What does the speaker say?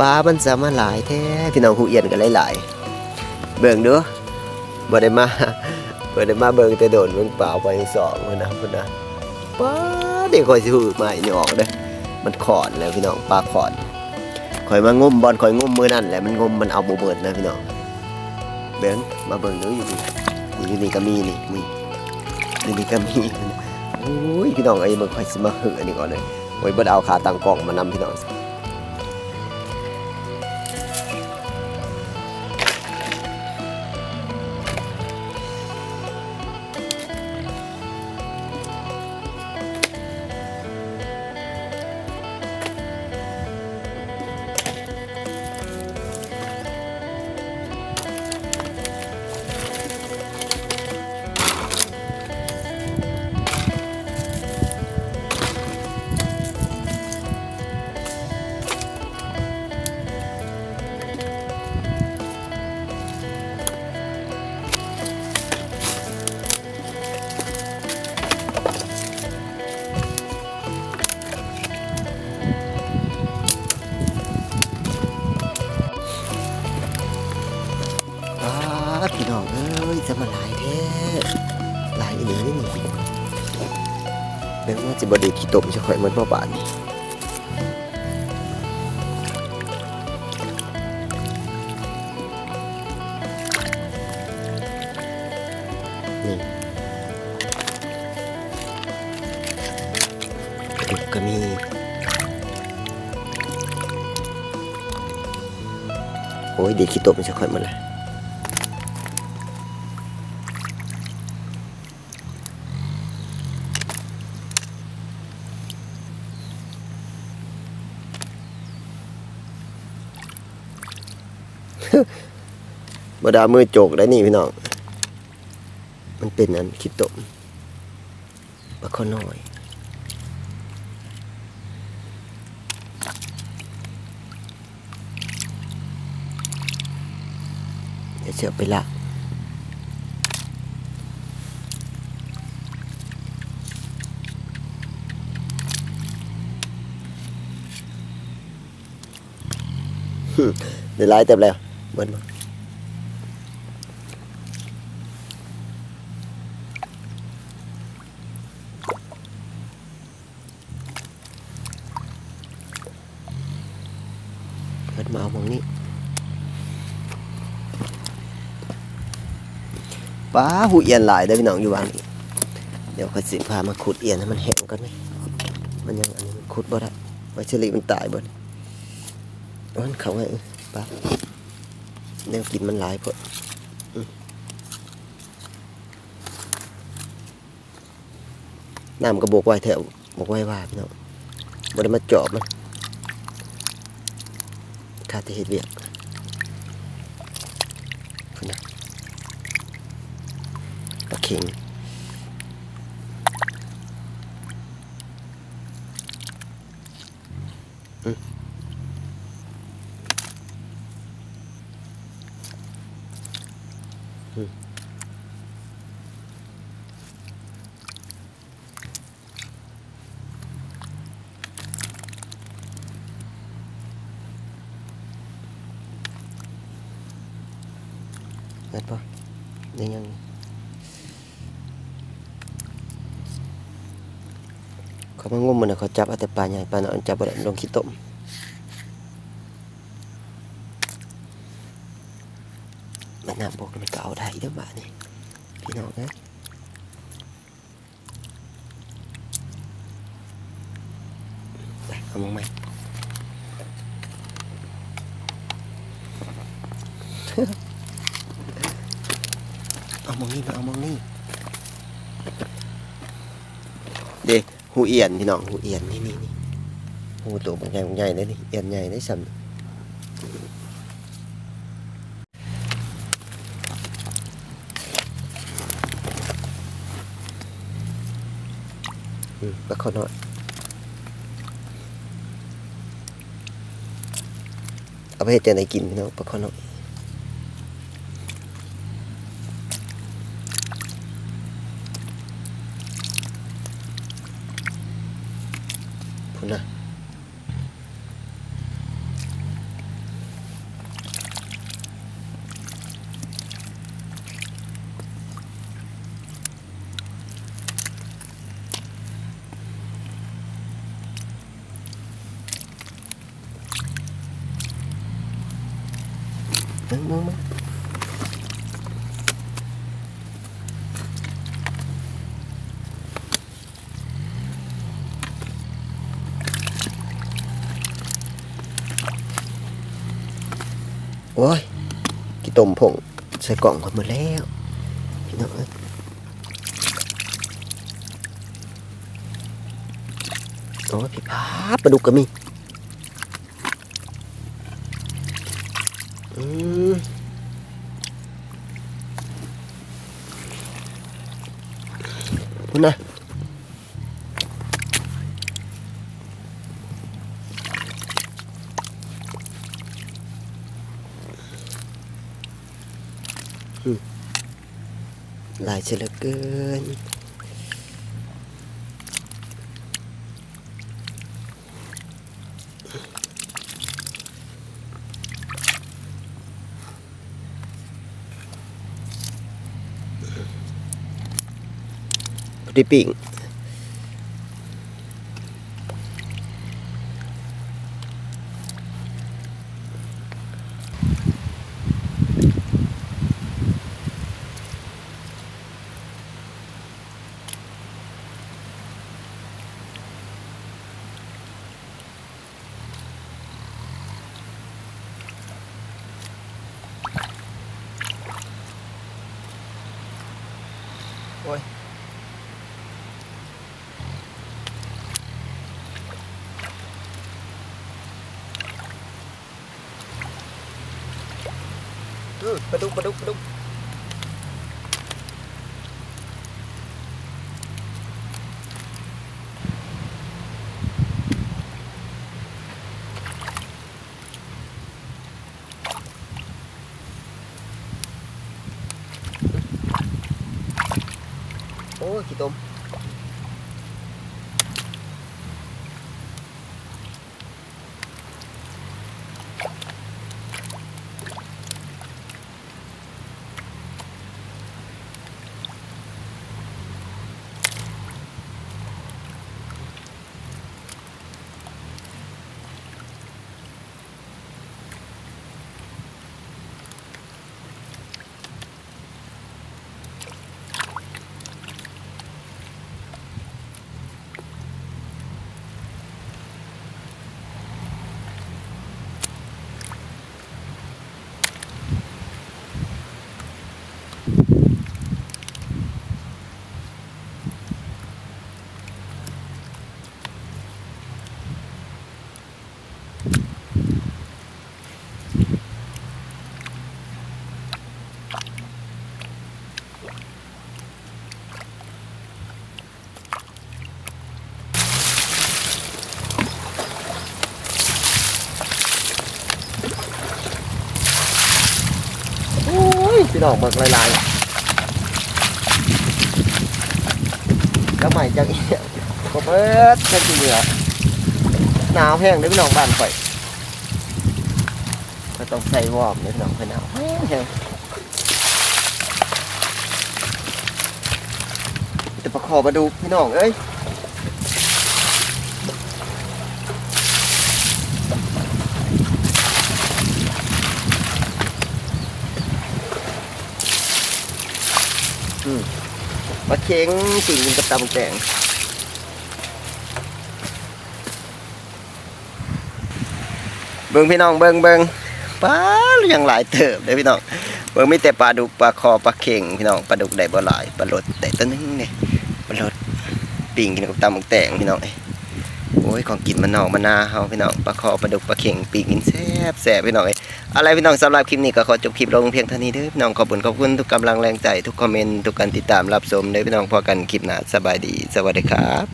ปลามันสามาหลายแท้พี่น้องหูเอียนกันหลายๆเบิ่งด้อบ่ได้มาบ่ได้มาเบิ่งแต่โดนเบิ่งเปล่าไปสองพุ่นนะพุ่นนะป้าเดี๋ยวคอยสิหูใหม่นี่ออกเด้อมันขอนแล้วพี่น้องปลาขอนข่อยมางมบอลข่อยงมมือนั่นแหละมันงมมันเอาบ่เบิดนะพี่น้อง เบิ่งมาเบิ่งด้ออยู่นี่นี่อยู่นี่ก็มีนี่นี่อยู่นี่ก็มีโอ้ยพี่น้องไอ้เบิ่งข่อยสิมาเหือนี่ก่อนเลยโอ้ยบ่ได้เอาขาตั้งกล้องมานำพี่น้อง แม้ว่าจะบดีขี้ตมจะค่อยเหมันบ่บาดนี่นี่ก็มีโอ้ยเด็กขี้ตมจะค่อยมาเลย บดามือโจกได้นี่พี่น้อง มันเป็นอันคิดตมปลาข้อน้อยเดี๋ยวเสือไปละเดี๋ยวไล่เต็มแล้ว เบิ้ลมาเบิ้ลมาเอามองนี้ป้าหูเอียนหลายได้พี่น้องอยู่บ้านนี้เดี๋ยวข้อยสิพามาขุดเอียนให้มันแห้งกันไหมมันยังอันนี้มันขุดบ่ได้ไว้เฉลี่มันตายบ่นี่ยมันเขาไงป้า แนวกินมันหลายพออืมน้ำกระบอกไว้แถวบอกไว้ว่าพี่น้องบ่ได้มาเจอบมันข้าที่เฮ็ดเวียกพุ่นนะปลาเข็งอืมอืมนั่นปะยังยังเขามางมมั นนะเขาจับเอาแต่ปลาใหญ่ปลาน้อ ยจับบ่ได้ลงขี้ต้มมันน้ำบกมันก็เอาได้เด้อบ้านี่พี่น้องนะไปเอามองไหม เอามองนี่มาเอามองนี่เด็หูเอียนพี่น้องหูเอียนนี่นี่นี่หูตัวบาหญ่บางใหญ่เลยนี่เอียนใหญ่ได้สัมอืมปลาขอน้อยเอาไปเห็ดจะไหนกินพี่น้องปลาขอน้อย มึงมึงโอ้ยกี่ต้มผงใส่กล่องกันหมดแล้วพี่น้องโอ้ยพี่พาปลาดุกก็มี อืม นะหลายเชลเกิน ดิปิ้ง อปลาดุกปลาดุกปลาดุกโอ้ขี้ตมโอ้ย พี่น้องเบิกลายๆแล้วใหม่จังอีกก็เปิดจังสิเหลือหนาวแห้งเด้พี่น้องบ้านข่อยก็ต้องใส่วอร์มเด้พี่น้องเพื่อนหนาวแห้งแห้งจะประคอมาดูพี่น้องเอ้ย ปลาเค็งปิ่งกินกับตำแตงเบิ้งพี่น้องเบิ้งเบิ้งปลาอย่างหลายเติบเลยพี่น้องเบิ้งมีแต่ปลาดุกปลาคอปลาเค็งพี่น้องปลาดุกได้บ่หลายปลาลดได้ตัวหนึงเนี่ยปลาลดปิ่งกินกับตำแตงพี่น้องเอ้ โอ้ยของกินมันนอกมันนาเฮาพี่น้องปลาคอปลาดุกปลาเข่งปีกินแซ่บแซ่บพี่น้องเอ้ยอะไรพี่น้องสำหรับคลิปนี้ก็ขอจบคลิปลงเพียงเท่านี้เด้อพี่น้องขอบคุณขอบคุณทุกกำลังแรงใจทุกคอมเมนต์ทุกการติดตามรับชมเด้อพี่น้องพอกันคลิปหน้าสบายดี สวัสดีครับ